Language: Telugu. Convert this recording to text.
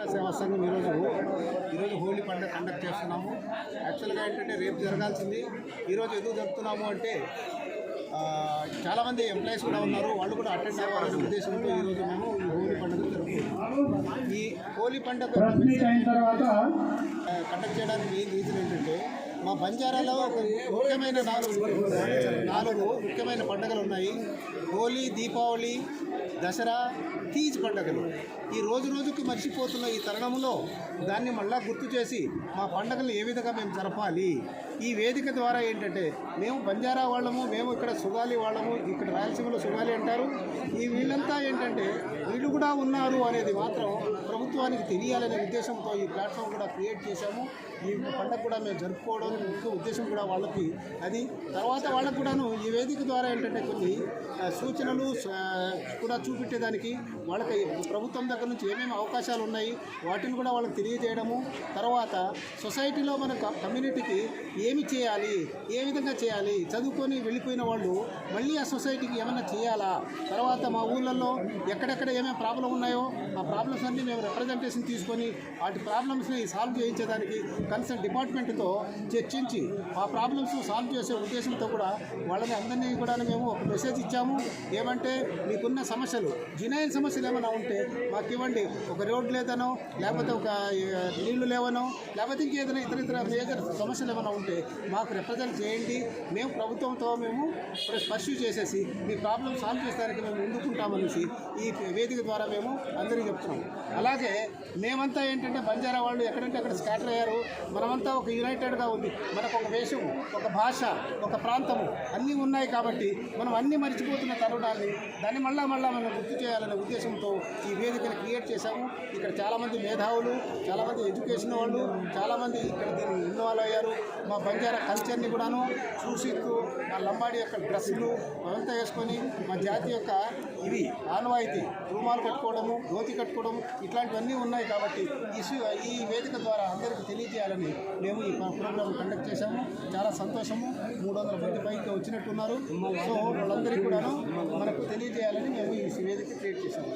బంజారా సేవా సంఘం ఈరోజు ఈరోజు హోలీ పండుగ కండక్ట్ చేస్తున్నాము. యాక్చువల్గా ఏంటంటే రేపు జరగాల్సింది. ఈరోజు ఎందుకు జరుపుతున్నాము అంటే చాలామంది ఎంప్లాయీస్ కూడా ఉన్నారు. వాళ్ళు కూడా అటెండ్ అవ్వాలనే ఉద్దేశంతో ఈరోజు మేము ఈ హోలీ పండుగ జరుపుకుంటున్నాము. ఈ హోలీ పండుగ కండక్ట్ చేయడానికి మెయిన్ రీజన్ ఏంటంటే మా బంజారాలో ఒక ముఖ్యమైన నాలుగు నాలుగు ముఖ్యమైన పండుగలు ఉన్నాయి. హోలీ దీపావళి దసరా తీజ్ పండుగలు. ఈ రోజు రోజుకు మర్చిపోతున్న ఈ తరుణంలో దాన్ని మళ్ళా గుర్తు చేసి మా పండుగలు ఏ విధంగా మేము జరపాలి? ఈ వేదిక ద్వారా ఏంటంటే మేము బంజారా వాళ్ళము మేము ఇక్కడ సుగాలి వాళ్ళము ఇక్కడ రాయలసీమలో సుగాలి అంటారు. ఈ వీళ్ళంతా ఏంటంటే వీళ్ళు కూడా ఉన్నారు అనేది మాత్రం ప్రభుత్వానికి తెలియాలనే ఉద్దేశంతో ఈ ప్లాట్ఫామ్ కూడా క్రియేట్ చేశాము. ఈ పండుగ కూడా మేము జరుపుకోవడం ముఖ్య ఉద్దేశం కూడా వాళ్ళకి అది. తర్వాత వాళ్ళకు కూడాను ఈ వేదిక ద్వారా ఏంటంటే కొన్ని సూచనలు కూడా చూపెట్టేదానికి వాళ్ళకి ప్రభుత్వం దగ్గర నుంచి ఏమేమి అవకాశాలు ఉన్నాయి వాటిని కూడా వాళ్ళకి తెలియజేయడము. తర్వాత సొసైటీలో మన కమ్యూనిటీకి ఏమి చేయాలి ఏ విధంగా చేయాలి చదువుకొని వెళ్ళిపోయిన వాళ్ళు మళ్ళీ ఆ సొసైటీకి ఏమైనా చేయాలా? తర్వాత మా ఊళ్ళల్లో ఎక్కడెక్కడ ఏమేమి ప్రాబ్లం ఉన్నాయో ఆ ప్రాబ్లమ్స్ అన్నీ మేము రిప్రజెంటేషన్ తీసుకొని వాటి ప్రాబ్లమ్స్ని సాల్వ్ చేయించేదానికి కన్సర్న్ డిపార్ట్మెంట్తో చర్చించి ఆ ప్రాబ్లమ్స్ సాల్వ్ చేసే ఉద్దేశంతో కూడా వాళ్ళని అందరినీ కూడా మేము ఒక మెసేజ్ ఇచ్చాము. ఏమంటే మీకున్న సమస్యలు జినైన్ సమస్యలు ఏమైనా ఉంటే మాకు ఇవ్వండి. ఒక రోడ్ లేదనో లేకపోతే ఒక నీళ్ళు లేవనో లేకపోతే ఇంకేదైనా ఇతర ఇతర మేజర్ సమస్యలు ఏమైనా ఉంటే మాకు రిప్రజెంట్ చేయండి. మేము ప్రభుత్వంతో మేము పర్స్యూ చేసేసి మీ ప్రాబ్లం సాల్వ్ చేసేదానికి మేము ముందుకుంటామనేసి ఈ వేదిక ద్వారా మేము అందరికీ చెప్తున్నాం అలాగే మేమంతా ఏంటంటే బంజారా వాళ్ళు ఎక్కడంటే అక్కడ స్కాటర్ అయ్యారు. మనమంతా ఒక యునైటెడ్గా ఉంది. మనకు ఒక వేషం ఒక భాష ఒక ప్రాంతము అన్నీ ఉన్నాయి కాబట్టి మనం అన్నీ మర్చిపోతున్న తరుణాన్ని దాన్ని మళ్ళా మళ్ళా మనం గుర్తు చేయాలనే ఉద్దేశంతో ఈ వేదికను క్రియేట్ చేశాము. ఇక్కడ చాలామంది మేధావులు చాలామంది ఎడ్యుకేషన్ వాళ్ళు చాలామంది ఇక్కడ దీన్ని ఇన్వాల్వ్ అయ్యారు. మా బంజారా కల్చర్ని కూడాను చూసిస్తూ మా లంబాడి యొక్క డ్రెస్సులు అవంతా వేసుకొని మా జాతి యొక్క ఇవి ఆనవాయితీ రూమాలు కట్టుకోవడము ధోతి కట్టుకోవడం ఇట్లాంటివన్నీ ఉన్నాయి కాబట్టి ఈ ఈ వేదిక ద్వారా అందరికీ తెలియజేయాలని మేము ఈ ప్రోగ్రాం కండక్ట్ చేశాము. చాలా సంతోషము. మూడు వందల మంది పైకి వచ్చినట్టున్నారు. సో వాళ్ళందరికీ కూడాను మనకు తెలియజేయాలని మేము ఈ వేదిక క్రియేట్ చేశాము.